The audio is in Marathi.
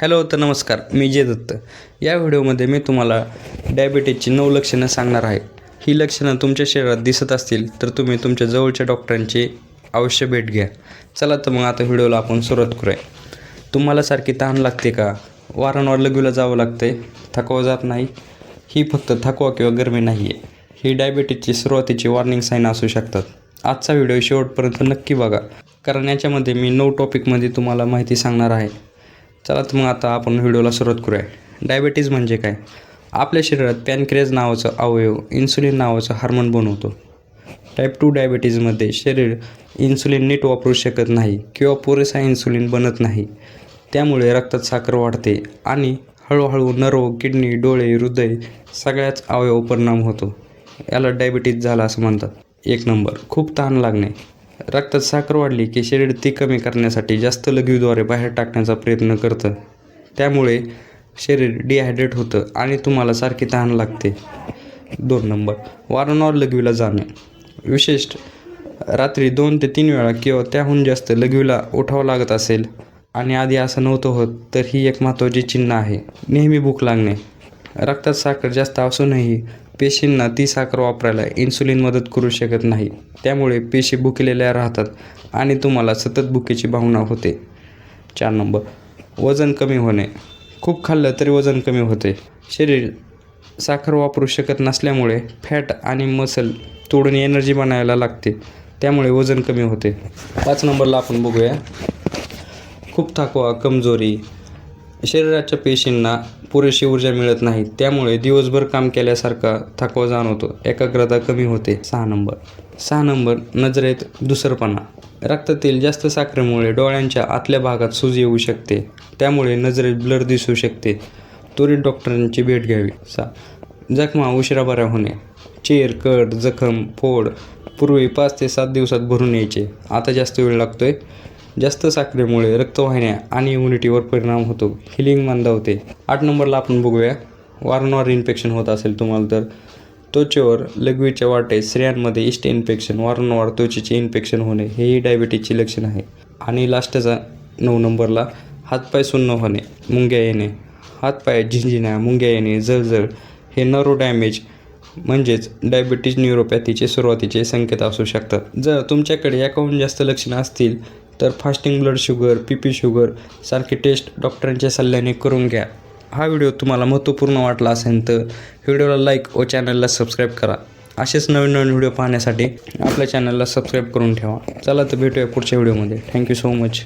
हॅलो तर नमस्कार मी जय दत्त. या व्हिडिओमध्ये मी तुम्हाला डायबिटीजची नऊ लक्षणं सांगणार आहे. ही लक्षणं तुमच्या शरीरात दिसत असतील तर तुम्ही तुमच्या जवळच्या डॉक्टरांची अवश्य भेट घ्या. चला तर मग आता व्हिडिओला आपण सुरुवात करूया. तुम्हाला सारखी तहान लागते का? वारंवार लघवीला जावं लागते थकवा जात नाही. ही फक्त थकवा किंवा गरमी नाही आहे ही डायबिटीजची सुरुवातीची वॉर्निंग साईन असू शकतात. आजचा व्हिडिओ शेवटपर्यंत नक्की बघा. कारण याच्यामध्ये मी नऊ टॉपिकमध्ये तुम्हाला माहिती सांगणार आहे. चला तर मग आता आपण व्हिडिओला सुरुवात करूया. डायबिटीज म्हणजे काय? आपल्या शरीरात पॅनक्रेज नावाचं अवयव इन्सुलिन नावाचं हार्मोन बनवतो. टाईप टू डायबिटीजमध्ये शरीर इन्सुलिन नीट वापरू शकत नाही किंवा पुरेसा इन्सुलिन बनत नाही. त्यामुळे रक्तात साखर वाढते आणि हळूहळू नर्व किडनी डोळे हृदय सगळ्याच अवयव परिणाम होतो. याला डायबिटीज झाला असं म्हणतात. एक नंबर खूप तहान लागणे. रक्तात साखर वाढली की शरीर ती कमी करण्यासाठी जास्त लघवीद्वारे बाहेर टाकण्याचा प्रयत्न करतं. त्यामुळे शरीर डिहायड्रेट होतं आणि तुम्हाला सारखी तहान लागते. दोन नंबर वारंवार लघवीला जाणे. विशेष रात्री दोन ते तीन वेळा किंवा त्याहून जास्त लघवीला उठावं लागत असेल आणि आधी असं नव्हतं होत तर ही एक महत्त्वाची चिन्ह आहे. नेहमी भूक लागणे. रक्तात साखर जास्त असूनही पेशींना ती साखर वापरायला इन्सुलिन मदत करू शकत नाही. त्यामुळे पेशी भुकेलेल्या राहतात आणि तुम्हाला सतत भुकेची भावना होते. चार नंबर. वजन कमी होणे. खूप खाल्लं तरी वजन कमी होते. शरीर साखर वापरू शकत नसल्यामुळे फॅट आणि मसल तोडून एनर्जी बनायला लागते. त्यामुळे वजन कमी होते. पाच नंबरला आपण बघूया. खूप थकवा कमजोरी शरीराच्या पेशींना पुरेशी ऊर्जा मिळत नाही. त्यामुळे दिवसभर काम केल्यासारखा थकवा जाणवतो. एकाग्रता कमी होते. सहा नंबर. सहा नंबर नजरेत दुसरपणा. रक्तातील जास्त साखरेमुळे डोळ्यांच्या आतल्या भागात सूज येऊ शकते. त्यामुळे नजरेत ब्लर दिसू शकते. त्वरित डॉक्टरांची भेट घ्यावी. सा. जखमा उशिरा बऱ्या होणे. चेर कट जखम फोड पूर्वी पाच ते सात दिवसात भरून यायचे. आता जास्त वेळ लागतोय. जास्त साखरेमुळे रक्तवाहिन्या आणि इम्युनिटीवर परिणाम होतो. हिलिंग मंदावते आठ नंबरला आपण बघूया. वारंवार इन्फेक्शन होत असेल तुम्हाला तर. त्वचेवर लघवीच्या वाटे स्त्रियांमध्ये इष्ट इन्फेक्शन वारंवार त्वचेचे इन्फेक्शन होणे हेही डायबिटीजचे लक्षण आहे. आणि लास्टचा नऊ नंबरला हातपाय सुन्न होणे मुंग्या येणे. हातपाय झिंझिण्या मुंग्या येणे जळजळ हे नरो डॅमेज म्हणजेच डायबिटीज न्यूरोपॅथीचे सुरुवातीचे संकेत असू शकतात. जर तुमच्याकडे याकाहून जास्त लक्षणं असतील तर fasting blood sugar P P sugar सारखी टेस्ट डॉक्टरांच्या सल्ल्याने करून घ्या. हा व्हिडिओ तुम्हाला महत्त्वपूर्ण वाटला असेल तर व्हिडिओला लाईक व चॅनलला सबस्क्राईब करा. असेच नवीन नवीन व्हिडिओ पाहण्यासाठी आपल्या चॅनलला सबस्क्राईब करून ठेवा. चला तर भेटूया पुढच्या व्हिडिओमध्ये थँक्यू सो मच